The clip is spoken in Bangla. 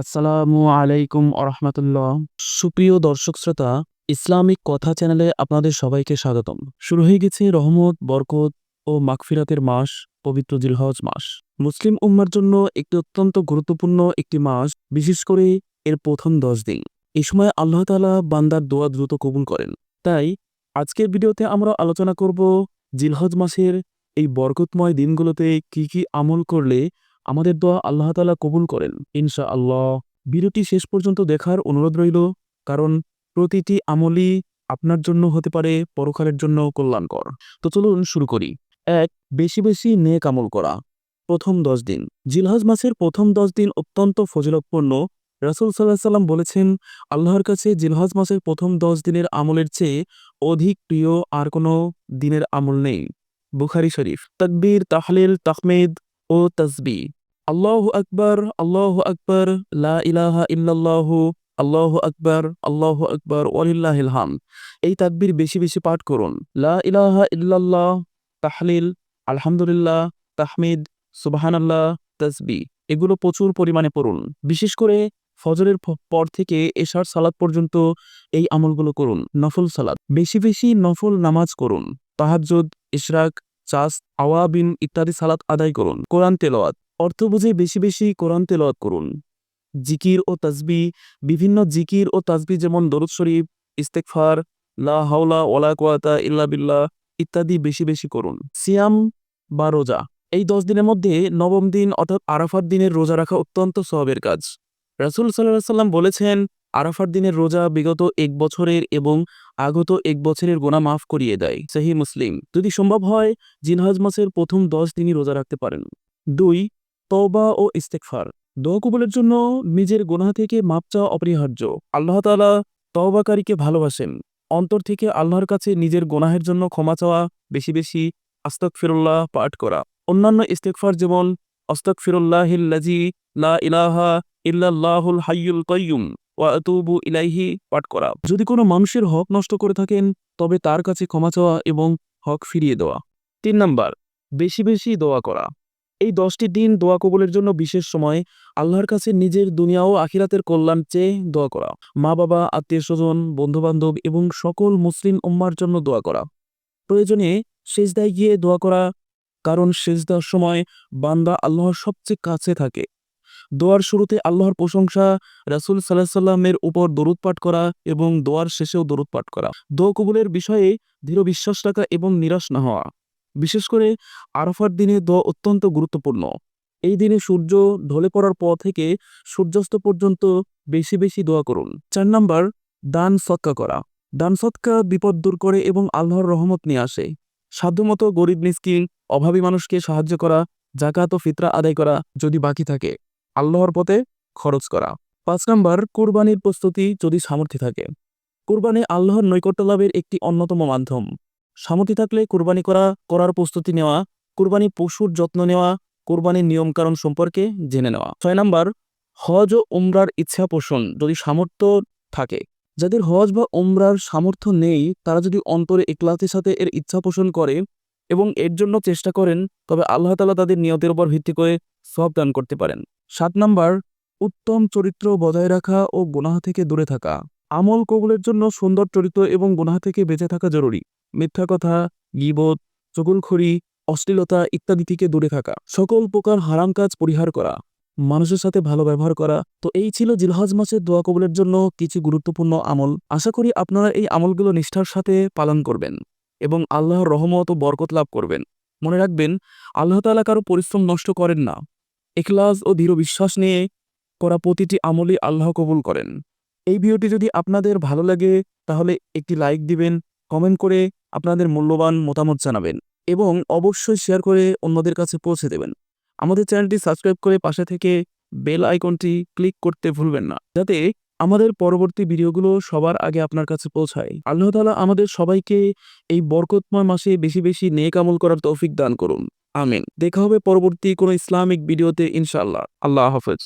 আসসালামু আলাইকুম আরহামতুল্লাহ সুপ্রিয় দর্শক শ্রোতা, ইসলামিক কথা চ্যানেলে আপনাদের সবাইকে স্বাগতম। শুরু হয়ে গেছে রহমত, বরকত ও মাগফিরাতের মাস, পবিত্র জিলহজ মাস। মুসলিম উম্মার জন্য একটি অত্যন্ত গুরুত্বপূর্ণ একটি মাস, বিশেষ করে এর প্রথম দশ দিন। এই সময় আল্লাহ তালা বান্দার দোয়া দ্রুত কবুল করেন। তাই আজকের ভিডিওতে আমরা আলোচনা করব জিলহজ মাসের এই বরকতময় দিনগুলোতে কি কি আমল করলে আমাদের দোয়া আল্লাহ তাআলা কবুল করেন। ইনশা আল্লাহ ভিডিওটি শেষ পর্যন্ত দেখার অনুরোধ রইল, কারণ প্রতিটি আমলই আপনার জন্য হতে পারে পরকালের জন্য কল্যাণকর। তো চলুন শুরু করি। এক, বেশি বেশি নেক আমল করা। প্রথম দশ দিন। জিলহজ মাসের প্রথম দশ দিন অত্যন্ত ফজিলতপূর্ণ। রাসুল সাল্লাহ সাল্লাম বলেছেন, আল্লাহর কাছে জিলহজ মাসের প্রথম দশ দিনের আমলের চেয়ে অধিক প্রিয় আর কোনো দিনের আমল নেই। বুখারি শরীফ। তকবীর, তাহলিল, তাহমেদ ও তসবি আল্লাহ আকবর আল্লাহ আকবর ইলাহা ইল্লাল্লাহু আল্লাহ আকবর আল্লাহ আকবর ওয়ালিল্লাহিল হাম এই তাকবীর বেশি বেশি পাঠ করুন। লা ইলাহা ইল্লাল্লাহ তাহলিল, আলহামদুলিল্লাহ, তাহমিদ, সুবহানাল্লাহ, তসবি। এগুলো প্রচুর পরিমাণে পড়ুন। বিশেষ করে ফজরের পর থেকে এশার সালাদ পর্যন্ত এই আমলগুলো করুন। নফল সালাদ বেশি বেশি নফল নামাজ করুন। তাহাজ্জুদ, ইশরাক, চাস, আওয়াবিন ইত্যাদি সালাত আদায় করুন। কোরআন তেলাওয়াত। অর্থ বুঝে বেশি বেশি কোরআন তেলাওয়াত করুন। জিকির ও তাজবি বিভিন্ন জিকির ও তাজবি যেমন দরুদ শরীফ ইস্তেকফার লা হাওলা ওলা কোয়াতা ইল্লা বিল্লাহ ইত্যাদি বেশি বেশি করুন। সিয়াম বা রোজা, এই দশ দিনের মধ্যে নবম দিন অর্থাৎ আরাফার দিনের রোজা রাখা অত্যন্ত সওয়াবের কাজ। রাসূল সাল্লাল্লাহু সাল্লাম বলেছেন, আরাফার দিনের রোজা বিগত এক বছরের এবং আগত এক বছরের গোনা মাফ করিয়ে দেয়। সহি মুসলিম, যদি সম্ভব হয়, জিনহাজ মাসের প্রথম দশ দিনই রোজা রাখতে পারেন। দুই তওবা ও ইস্তেকফার দোয়া কবুলের জন্য নিজের গোনা থেকে মাপ চাওয়া অপরিহার্য। আল্লাহ তাআলা তওবাকারীকে ভালোবাসেন। অন্তর থেকে আল্লাহর কাছে নিজের গোনাহের জন্য ক্ষমা চাওয়া, বেশি বেশি আস্তক ফিরুল্লাহ পাঠ করা। অন্যান্য ইস্তেকফার যেমন অস্তক ফিরুল্লাহিল্লাজি লা ইলাহা ইল্লাল্লাহুল হাইয়ুল কাইয়ুম ওয়া আতুবু ইলাইহি পাঠ করা। যদি কোনো মানুষের হক নষ্ট করে থাকেন, তবে তার কাছে ক্ষমা চাওয়া এবং হক ফিরিয়ে দেওয়া। তিন নাম্বার, বেশি বেশি দোয়া করা। এই দশটি দিন দোয়া কবুলের জন্য বিশেষ সময় আল্লাহর কাছে নিজের দুনিয়া ও আখিরাতের কল্যাণ চেয়ে দোয়া করা। মা, বাবা, আত্মীয় স্বজন, বন্ধুবান্ধব এবং সকল মুসলিম উম্মার জন্য দোয়া করা। প্রয়োজনে সেজদায় গিয়ে দোয়া করা, কারণ সেজদার সময় বান্দা আল্লাহর সবচেয়ে কাছে থাকে। দোয়ার শুরুতে আল্লাহর প্রশংসা, রাসূল সাল্লাহ সাল্লামের উপর দরুদ পাঠ করা এবং দোয়ার শেষেও দরুদ পাঠ করা। দোয়া কবুলের বিষয়ে দৃঢ় বিশ্বাস রাখা এবং নিরাশ না হওয়া। বিশেষ করে আরাফার দিনে দোয়া অত্যন্ত গুরুত্বপূর্ণ। এই দিনে সূর্য ঢলে পড়ার পর থেকে সূর্যাস্ত পর্যন্ত বেশি বেশি দোয়া করুন। চার নাম্বার, দান সৎকা করা। দান সৎকা বিপদ দূর করে এবং আল্লাহর রহমত নিয়ে আসে। সাধ্যমতো গরিব, মিসকিন, অভাবী মানুষকে সাহায্য করা জাকাত ও ফিতরা আদায় করা যদি বাকি থাকে, আল্লাহর পথে খরচ করা। পাঁচ নাম্বার, কোরবানির প্রস্তুতি যদি সামর্থ্য থাকে। কোরবানি আল্লাহর নৈকট্য লাভের একটি অন্যতম মাধ্যম। সামর্থ্য থাকলে কোরবানি করা, করার প্রস্তুতি নেওয়া, কোরবানি পশুর যত্ন নেওয়া, কোরবানির নিয়মকানুন সম্পর্কে জেনে নেওয়া। ছয় নাম্বার, হজ ও উমরার ইচ্ছা পোষণ, যদি সামর্থ্য থাকে। যাদের হজ বা উমরার সামর্থ্য নেই, তারা যদি অন্তরে একলাতের সাথে এর ইচ্ছা পোষণ করে এবং এর জন্য চেষ্টা করেন, তবে আল্লাহ তালা তাদের নিয়তের উপর ভিত্তি করে সব দান করতে পারেন। সাত নাম্বার, উত্তম চরিত্র বজায় রাখা ও গুনাহ থেকে দূরে থাকা। আমল কবুলের জন্য সুন্দর চরিত্র এবং গুনাহ থেকে বেঁচে থাকা জরুরি। মিথ্যা কথা, গিবত চগুলখড়ি অশ্লীলতা ইত্যাদি থেকে দূরে থাকা। সকল প্রকার হারাম কাজ পরিহার করা, মানুষের সাথে ভালো ব্যবহার করা। তো এই ছিল জিলহজ মাসের দোয়া কবুলের জন্য কিছু গুরুত্বপূর্ণ আমল। আশা করি আপনারা এই আমলগুলো নিষ্ঠার সাথে পালন করবেন এবং আল্লাহর রহমত ও বরকত লাভ করবেন। মনে রাখবেন, আল্লাহ তাআলা কারও পরিশ্রম নষ্ট করেন না। এখলাস ও দৃঢ় বিশ্বাস নিয়ে করা প্রতিটি আমলই আল্লাহ কবুল করেন। এই ভিডিওটি যদি আপনাদের ভালো লাগে, তাহলে একটি লাইক দিবেন কমেন্ট করে আপনাদের মূল্যবান মতামত জানাবেন এবং অবশ্যই শেয়ার করে অন্যদের কাছে পৌঁছে দেবেন। আমাদের চ্যানেলটি সাবস্ক্রাইব করে পাশে থেকে বেল আইকনটি ক্লিক করতে ভুলবেন না, যাতে আমাদের পরবর্তী ভিডিওগুলো সবার আগে আপনার কাছে পৌঁছায়। আল্লাহ তাআলা আমাদের সবাইকে এই বরকতময় মাসে বেশি বেশি নেক আমল করার তৌফিক দান করুন। আমিন। দেখা হবে পরবর্তী কোনো ইসলামিক ভিডিওতে ইনশাআল্লাহ। আল্লাহ হাফেজ।